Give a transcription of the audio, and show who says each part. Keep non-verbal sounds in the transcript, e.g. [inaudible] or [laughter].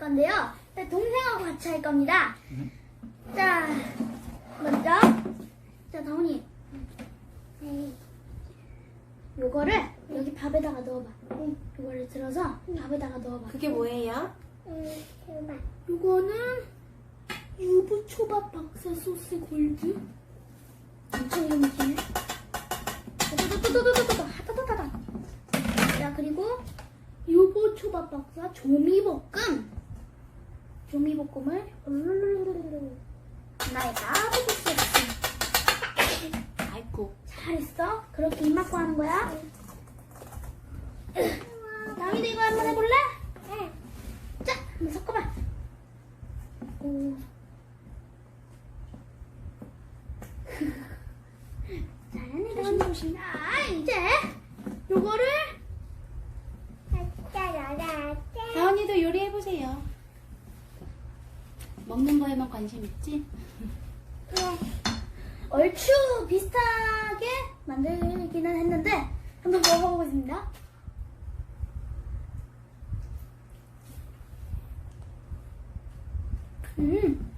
Speaker 1: 건데요. 동생하고 같이 할 겁니다.
Speaker 2: 음.
Speaker 1: 자, 먼저 자, 다훈이 에이. 네. 요거를 여기 밥에다가 넣어봐. 응. 요거를 들어서 밥에다가 넣어봐.
Speaker 3: 그게 뭐예요? 응, 대박.
Speaker 1: 요거는 유부초밥 박사 소스 골드. 엄청 이름이네. 또또또또또또또 하다다다다. 자, 그리고 유부초밥 박사 조미볶음. 조미볶음을 바보고 소스.
Speaker 3: 아이고.
Speaker 1: 잘했어. 그렇게 입 막고 하는 거야. 다음이도 이거 한번 해볼래? 자, 한번 섞어봐. 오. 잘하네. 자, 이제 요거를
Speaker 3: 다원이도 요리해보세요. 먹는 거에만 관심 있지? [laughs]
Speaker 1: 얼추 비슷하게 만들기는 했는데 한번 먹어보겠습니다. 음.